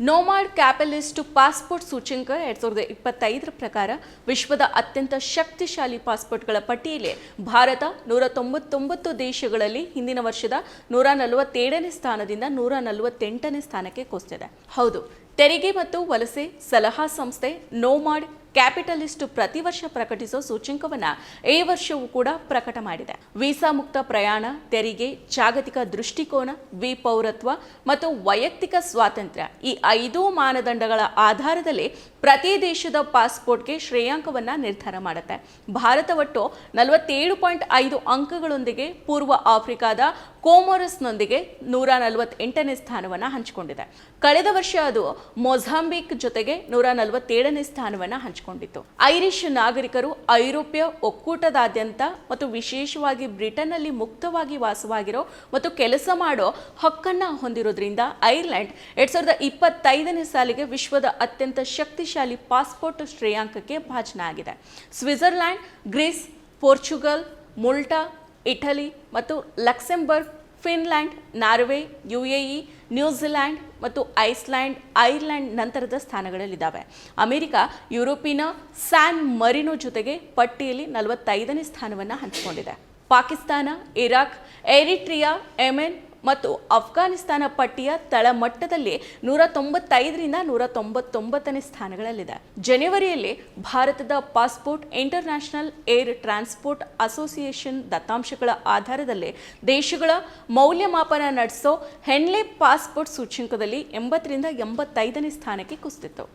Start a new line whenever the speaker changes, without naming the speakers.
ನೋಮಾಡ್ ಕ್ಯಾಪಲಿಸ್ಟ್ passport ಸೂಚ್ಯಂಕ ಎರಡ್ ಸಾವಿರದ ಇಪ್ಪತ್ತೈದರ ಪ್ರಕಾರ ವಿಶ್ವದ ಅತ್ಯಂತ ಶಕ್ತಿಶಾಲಿ ಪಾಸ್ಪೋರ್ಟ್ಗಳ ಪಟ್ಟಿಯಲ್ಲಿ ಭಾರತ ನೂರ ತೊಂಬತ್ತೊಂಬತ್ತು ದೇಶಗಳಲ್ಲಿ ಹಿಂದಿನ ವರ್ಷದ ನೂರ ನಲವತ್ತೇಳನೇ ಸ್ಥಾನದಿಂದ ನೂರ ನಲವತ್ತೆಂಟನೇ ಸ್ಥಾನಕ್ಕೆ ಕುಸಿದಿದೆ ಹೌದು, ತೆರಿಗೆ ಮತ್ತು ವಲಸೆ ಸಲಹಾ ಸಂಸ್ಥೆ ನೋಮಾಡ್ ಕ್ಯಾಪಿಟಲಿಸ್ಟ್ ಪ್ರತಿ ವರ್ಷ ಪ್ರಕಟಿಸೋ ಸೂಚ್ಯಂಕವನ್ನ ಈ ವರ್ಷವೂ ಕೂಡ ಪ್ರಕಟ ಮಾಡಿದೆ. ವೀಸಾ ಮುಕ್ತ ಪ್ರಯಾಣ, ತೆರಿಗೆ, ಜಾಗತಿಕ ದೃಷ್ಟಿಕೋನ ವಿ ಪೌರತ್ವ ಮತ್ತು ವೈಯಕ್ತಿಕ ಸ್ವಾತಂತ್ರ್ಯ ಈ ಐದು ಮಾನದಂಡಗಳ ಆಧಾರದಲ್ಲಿ ಪ್ರತಿ ದೇಶದ ಪಾಸ್ಪೋರ್ಟ್ಗೆ ಶ್ರೇಯಾಂಕವನ್ನ ನಿರ್ಧಾರ ಮಾಡುತ್ತೆ. ಭಾರತ ಒಟ್ಟು ನಲವತ್ತೇಳು ಪಾಯಿಂಟ್ ಐದು ಅಂಕಗಳೊಂದಿಗೆ ಪೂರ್ವ ಆಫ್ರಿಕಾದ ಕೋಮೋರಸ್ನೊಂದಿಗೆ ನೂರ ನಲವತ್ತೆಂಟನೇ ಸ್ಥಾನವನ್ನು ಹಂಚಿಕೊಂಡಿದೆ. ಕಳೆದ ವರ್ಷ ಅದು ಮೊಝಾಂಬಿಕ್ ಜೊತೆಗೆ ನೂರ ನಲವತ್ತೇಳನೇ ಸ್ಥಾನವನ್ನ ಹಂಚಿಕೊಂಡಿತ್ತು ಐರಿಷ್ ನಾಗರಿಕರು ಐರೋಪ್ಯ ಒಕ್ಕೂಟದಾದ್ಯಂತ ಮತ್ತು ವಿಶೇಷವಾಗಿ ಬ್ರಿಟನ್ನಲ್ಲಿ ಮುಕ್ತವಾಗಿ ವಾಸವಾಗಿರೋ ಮತ್ತು ಕೆಲಸ ಮಾಡೋ ಹಕ್ಕನ್ನ ಹೊಂದಿರೋದ್ರಿಂದ ಐರ್ಲೆಂಡ್ ಎರಡ್ ಸಾವಿರದ ಇಪ್ಪತ್ತೈದನೇ ಸಾಲಿಗೆ ವಿಶ್ವದ ಅತ್ಯಂತ ಶಕ್ತಿಶಾಲಿ ಪಾಸ್ಪೋರ್ಟ್ ಶ್ರೇಯಾಂಕಕ್ಕೆ ಭಾಜನ ಆಗಿದೆ Switzerland, Greece, Portugal, Malta, Italy ಮತ್ತು Luxembourg, Finland, Norway UAE New Zealand ಮತ್ತು ಐಸ್ಲ್ಯಾಂಡ್, ಐರ್ಲೆಂಡ್ ನಂತರದ ಸ್ಥಾನಗಳಲ್ಲಿದ್ದಾವೆ. ಅಮೆರಿಕ ಯುರೋಪಿನ ಸ್ಯಾನ್ ಮರಿನೋ ಜೊತೆಗೆ ಪಟ್ಟಿಯಲ್ಲಿ ನಲವತ್ತೈದನೇ ಸ್ಥಾನವನ್ನು ಹಂಚಿಕೊಂಡಿದೆ. ಪಾಕಿಸ್ತಾನ, ಇರಾಕ್, ಎರಿಟ್ರಿಯಾ, ಯೆಮೆನ್ ಮತ್ತು ಅಫ್ಘಾನಿಸ್ತಾನ ಪಟ್ಟಿಯ ತಳಮಟ್ಟದಲ್ಲಿ ನೂರ ತೊಂಬತ್ತೈದರಿಂದ ನೂರ ತೊಂಬತ್ತೊಂಬತ್ತನೇ ಸ್ಥಾನಗಳಲ್ಲಿದೆ. ಜನವರಿಯಲ್ಲಿ ಭಾರತದ passport international air transport association ದತ್ತಾಂಶಗಳ ಆಧಾರದಲ್ಲಿ ದೇಶಗಳ ಮೌಲ್ಯಮಾಪನ ನಡೆಸೋ ಹೆನ್ಲೆ ಪಾಸ್ಪೋರ್ಟ್ ಸೂಚ್ಯಂಕದಲ್ಲಿ ಎಂಬತ್ತರಿಂದ ಎಂಬತ್ತೈದನೇ ಸ್ಥಾನಕ್ಕೆ ಕುಸಿದಿತ್ತು